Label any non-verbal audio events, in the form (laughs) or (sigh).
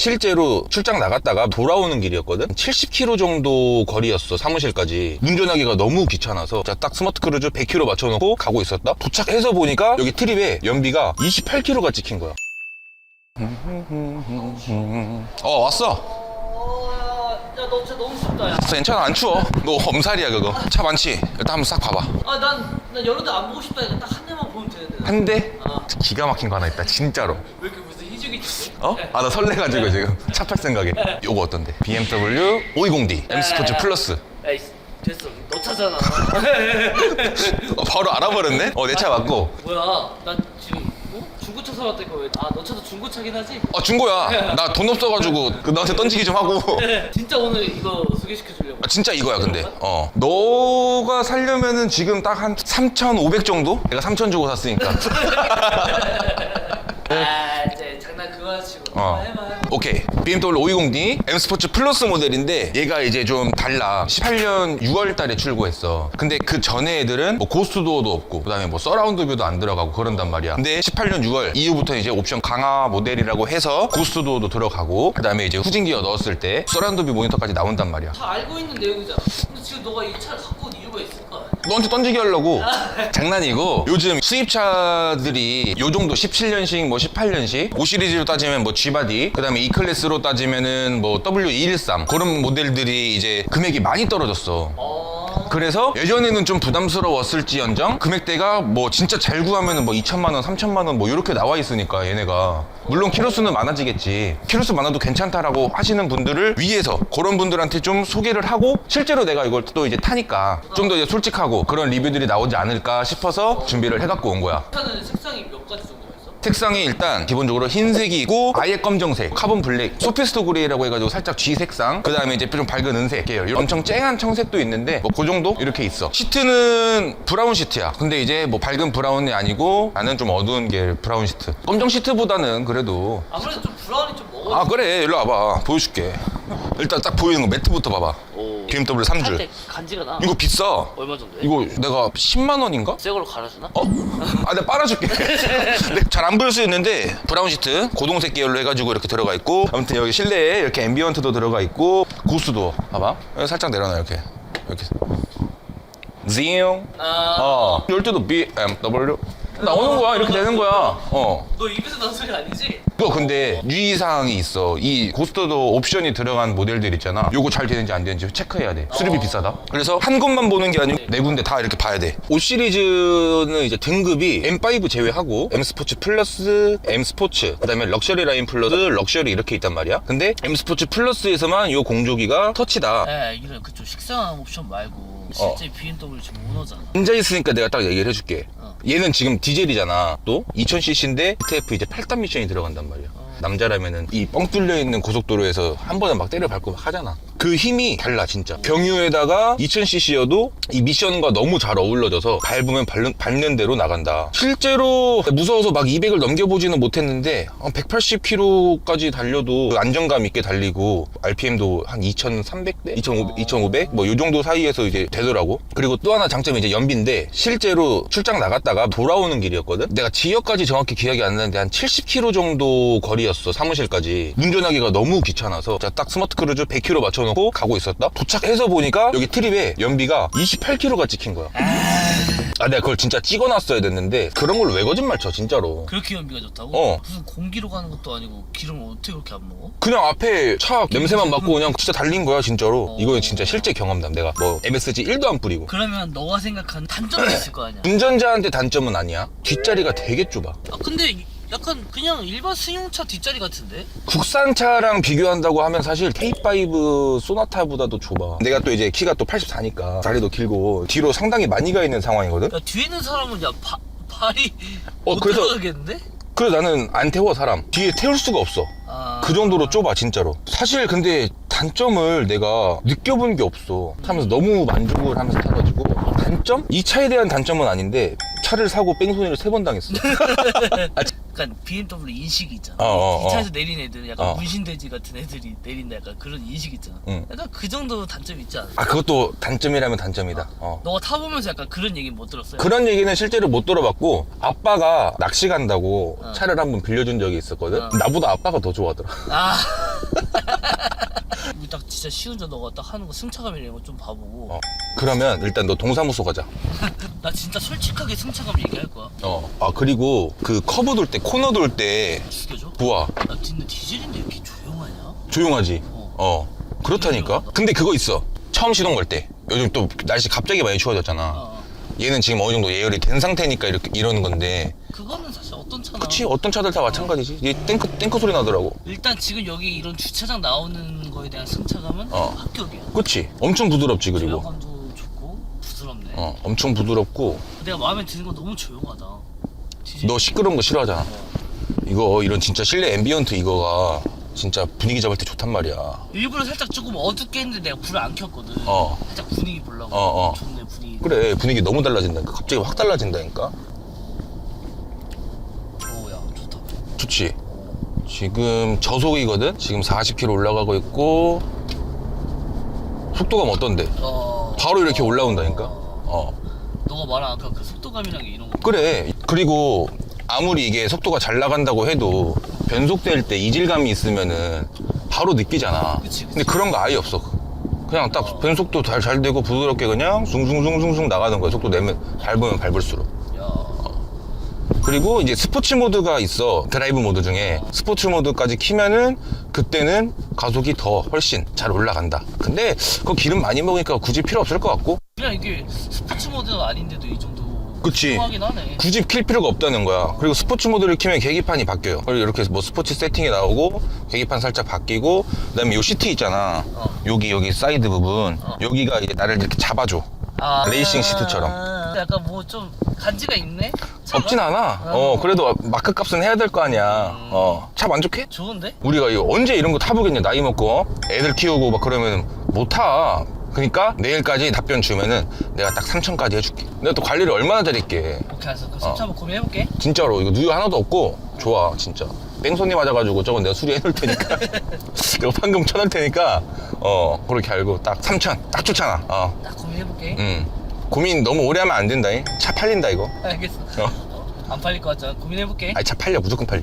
실제로 출장 나갔다가 돌아오는 길이었거든 70km 정도 거리였어 사무실까지 운전하기가 너무 귀찮아서 자, 딱 스마트 크루즈 100km 맞춰놓고 가고 있었다 도착해서 보니까 여기 트립에 연비가 28km가 찍힌 거야 어 왔어 어, 야, 너 진짜 너무 춥다, 야. 괜찮아 안 추워 너 엄살이야 그거 차 많지 일단 한번 싹 봐봐 아, 난, 난 여러 대 안 보고 싶다 니까 딱 한 대만 보면 되는데. 나. 한 대? 아. 기가 막힌 거 하나 있다 진짜로 왜 이렇게 주지? 어? 아 나 설레가지고 지금 차 탈 생각에 요거 어떤데? BMW 520D M 스포츠 플러스 에이, 됐어. 너 차잖아. (laughs) 어, 바로 알아버렸네? 어 내 차 맞고 뭐야, 난 지금, 어? 중고차 사왔다니까 왜, 아, 너 차도 중고차긴 하지? 어 중고야 나 돈 없어가지고 (laughs) 그 너한테 던지기 좀 하고 진짜 오늘 이거 소개시켜 주려고. 아, 진짜 이거야 근데 어 너가 살려면은 지금 딱 한 3,500 정도? 내가 3,000 주고 샀으니까 (laughs) 아, 이제 장난 그만하시고. 어. 오케이 BMW 520D M 스포츠 플러스 모델인데 얘가 이제 좀 달라 18년 6월 달에 출고했어 근데 그 전에 애들은 뭐 고스트도어도 없고 그 다음에 뭐 서라운드 뷰도 안 들어가고 그런단 말이야 근데 18년 6월 이후부터 이제 옵션 강화 모델이라고 해서 고스트도어도 들어가고 그 다음에 이제 후진 기어 넣었을 때 서라운드 뷰 모니터까지 나온단 말이야 다 알고 있는 내용이잖아. 근데 지금 너가 이 차를 갖고 온 이유가 있을까? 너한테 던지게 하려고. 장난이고. 요즘 수입차들이 요 정도 17년식 뭐 18년식 5 시리즈로 따지면 뭐 G바디 그 다음에 E 클래스로 따지면은 뭐 W213 그런 모델들이 이제 금액이 많이 떨어졌어. 어. 그래서 예전에는 좀 부담스러웠을지언정 금액대가 뭐 진짜 잘 구하면은 뭐 2천만 원, 3천만 원 뭐 이렇게 나와 있으니까 얘네가 물론 키로수는 많아지겠지 키로수 많아도 괜찮다라고 하시는 분들을 위해서 그런 분들한테 좀 소개를 하고 실제로 내가 이걸 또 이제 타니까 좀 더 이제 솔직하고 그런 리뷰들이 나오지 않을까 싶어서 준비를 해갖고 온 거야 차는 색상이 몇 가지 정도? 색상이 일단 기본적으로 흰색이 있고 아예 검정색, 카본 블랙, 소피스트 그레이라고 해가지고 살짝 G 색상 그 다음에 이제 좀 밝은 은색 계열 엄청 쨍한 청색도 있는데 뭐 그 정도? 이렇게 있어. 시트는 브라운 시트야. 근데 이제 뭐 밝은 브라운이 아니고 나는 좀 어두운 게 브라운 시트. 검정 시트보다는 그래도 아무래도 좀 브라운이 좀 먹어. 아 그래. 일로 와봐. 보여줄게. 일단 딱 보이는 거 매트부터 봐봐. 오. BMW 3줄 할때 간지가 나. 이거 비싸 얼마 정도야? 이거 내가 10만 원인가? 새 걸로 갈아주나? 어? 아, 내가 빨아줄게. (laughs) 잘 안 보일 수 있는데 브라운 시트 고동색 계열로 해가지고 이렇게 들어가 있고 아무튼 여기 실내에 이렇게 앰비언트도 들어가 있고 고스도 봐봐 여기 살짝 내려놔 이렇게 이렇게 징 아. 어 열두도 BMW 나오는 거야 이렇게 되는 거야 어 너 입에서 나는 소리 아니지? 이거 근데 유의사항이 있어 이 고스트도 옵션이 들어간 모델들 있잖아 요거 잘 되는지 안 되는지 체크해야 돼 수리비 어. 비싸다 그래서 한 곳만 보는 게 아니고 네 군데 다 이렇게 봐야 돼5 시리즈는 이제 등급이 M5 제외하고 M 스포츠 플러스 M 스포츠 그다음에 럭셔리 라인 플러스 럭셔리 이렇게 있단 말이야 근데 M 스포츠 플러스에서만 요 공조기가 터치다 에 이런 그좀 식상한 옵션 말고 어. 실제 BMW 지금 오너잖아. 앉아 있으니까 내가 딱 얘기를 해줄게. 어. 얘는 지금 디젤이잖아. 또 2000cc인데 TF 이제 8단 미션이 들어간단 말이야. 어. 남자라면은 이 뻥 뚫려 있는 고속도로에서 한 번에 막 때려 밟고 막 하잖아. 그 힘이 달라 진짜. 경유에다가 2000cc여도 이 미션과 너무 잘 어울려져서 밟으면 밟는, 밟는 대로 나간다. 실제로 무서워서 막 200을 넘겨보지는 못했는데 180km까지 달려도 그 안정감 있게 달리고 RPM도 한 2300대, 2500, 2500 뭐 요 정도 사이에서 이제 되더라고. 그리고 또 하나 장점이 이제 연비인데 실제로 출장 나갔다가 돌아오는 길이었거든. 내가 지역까지 정확히 기억이 안 나는데 한 70km 정도 거리였어 사무실까지. 운전하기가 너무 귀찮아서 자, 딱 스마트 크루즈 100km 맞춰놓 고 가고 있었다. 도착해서 보니까 여기 트립에 연비가 28km가 찍힌 거야. 아 내가 그걸 진짜 찍어놨어야 됐는데 그런 걸 왜 거짓말 쳐 진짜로. 그렇게 연비가 좋다고? 어. 무슨 공기로 가는 것도 아니고 기름을 어떻게 그렇게 안 먹어? 그냥 앞에 차 냄새만 맡고 그냥 진짜 달린 거야 진짜로 어. 이거는 진짜 실제 경험담 내가 뭐 MSG 1도 안 뿌리고 그러면 너가 생각하는 단점이 있을 거 아니야? 운전자한테 단점은 아니야 뒷자리가 되게 좁아 아 근데 약간 그냥 일반 승용차 뒷자리 같은데? 국산차랑 비교한다고 하면 사실 K5 소나타보다도 좁아. 내가 또 이제 키가 또 84니까 다리도 길고 뒤로 상당히 많이 가 있는 상황이거든. 야 뒤에 있는 사람은 야 바, 발이 어, 못 그래서- 들어가겠는데? 그래 나는 안 태워 사람. 뒤에 태울 수가 없어. 아... 그 정도로 좁아 진짜로. 사실 근데 단점을 내가 느껴본 게 없어. 타면서 너무 만족을 하면서 타가지고. 단점? 이 차에 대한 단점은 아닌데 차를 사고 뺑소니를 세 번 당했어. (laughs) 아, 약간 BMW 인식이 있잖아. 어, 어, 어. 이 차에서 내린 애들은 약간 어. 문신돼지 같은 애들이 내린다 약간 그런 인식 있잖아. 응. 약간 그 정도 단점이 있지 않아? 아 그것도 단점이라면 단점이다 어. 너가 타보면서 약간 그런 얘기 못 들었어요? 그런 얘기는 실제로 못 들어봤고 아빠가 낚시 간다고 어. 차를 한번 빌려준 적이 있었거든 어. 나보다 아빠가 더 좋아하더라 아 (laughs) (laughs) 딱 진짜 시운전 너가 딱 하는 거 승차감 이런 거 좀 봐보고 어. 그러면 일단 너 동사무소 가자. (laughs) 나 진짜 솔직하게 승차감 얘기할 거야 어. 아 그리고 그 커브 돌 때 코너 돌 때 죽여줘? 부하 나 근데 디젤인데 이렇게 조용하냐? 조용하지. 어. 어. 그렇다니까. 근데 그거 있어. 처음 시동 걸 때. 요즘 또 날씨 갑자기 많이 추워졌잖아. 어. 얘는 지금 어느 정도 예열이 된 상태니까 이렇게 이러는 건데. 그거는 사실 어떤 차나 그치 어떤 차들 다 마찬가지지. 얘 탱크 탱크 소리 나더라고. 일단 지금 여기 이런 주차장 나오는 거에 대한 승차감은 어. 합격이야 그치. 엄청 부드럽지 그리고. 제어감도 좋고 부드럽네 어 엄청 부드럽고. 내가 마음에 드는 건 너무 조용하다 디젤 너 시끄러운 거 싫어하잖아. 이거 이런 진짜 실내 앰비언트 이거가 진짜 분위기 잡을 때 좋단 말이야. 일부러 살짝 조금 어둡게 했는데 내가 불을 안 켰거든 어. 살짝 분위기 보려고 어, 어. 좋네 분위기 그래 분위기 너무 달라진다니까. 갑자기 확 달라진다니까. 오야 좋다 좋지. 지금 저속이거든. 지금 40km 올라가고 있고 속도감 어떤데? 어 바로 이렇게 올라온다니까. 어. 어. 너가 말한 아까 그 속도감이랑 이런 거 그래. 그리고 아무리 이게 속도가 잘 나간다고 해도 변속될 때 이질감이 있으면은 바로 느끼잖아. 그치, 그치. 근데 그런 거 아예 없어. 그냥 딱 변속도 잘, 잘 되고 부드럽게 그냥 숭숭숭숭숭 나가는 거야. 속도 내면 밟으면 밟을수록. 야 그리고 이제 스포츠 모드가 있어. 드라이브 모드 중에 스포츠 모드까지 키면은 그때는 가속이 더 훨씬 잘 올라간다. 근데 그거 기름 많이 먹으니까 굳이 필요 없을 것 같고. 그냥 이게 스포츠 모드는 아닌데도 이 정도 그치. 굳이 킬 필요가 없다는 거야. 그리고 스포츠 모드를 키면 계기판이 바뀌어요. 그리고 이렇게 뭐 스포츠 세팅이 나오고 계기판 살짝 바뀌고 그다음에 요 시트 있잖아. 어. 여기 여기 사이드 부분 어. 여기가 이제 나를 이렇게 잡아줘. 아, 레이싱 시트처럼. 약간 뭐 좀 간지가 있네? 차가? 없진 않아. 어 그래도 마크 값은 해야 될 거 아니야. 음. 어차 만족해? 좋은데? 우리가 이거 언제 이런 거 타보겠냐 나이 먹고 어? 애들 키우고 막 그러면 못 타. 그러니까 내일까지 답변 주면은 내가 딱 3천까지 해줄게. 내가 또 관리를 얼마나 잘할게. 오케이 알았어 그럼 어. 승차 한번 고민해볼게 진짜로 이거 누유 하나도 없고 좋아 진짜 뺑소니 맞아가지고 저건 내가 수리해 놓을 테니까 (laughs) 이거 판금 쳐놓을 테니까 어 그렇게 알고 딱 3천 딱 좋잖아 어음 딱 고민해볼게 음. 고민 너무 오래 하면 안 된다 차 팔린다 이거. 알겠어 어. 안 팔릴 것 같잖아 고민해볼게. 아니 차 팔려. 무조건 팔려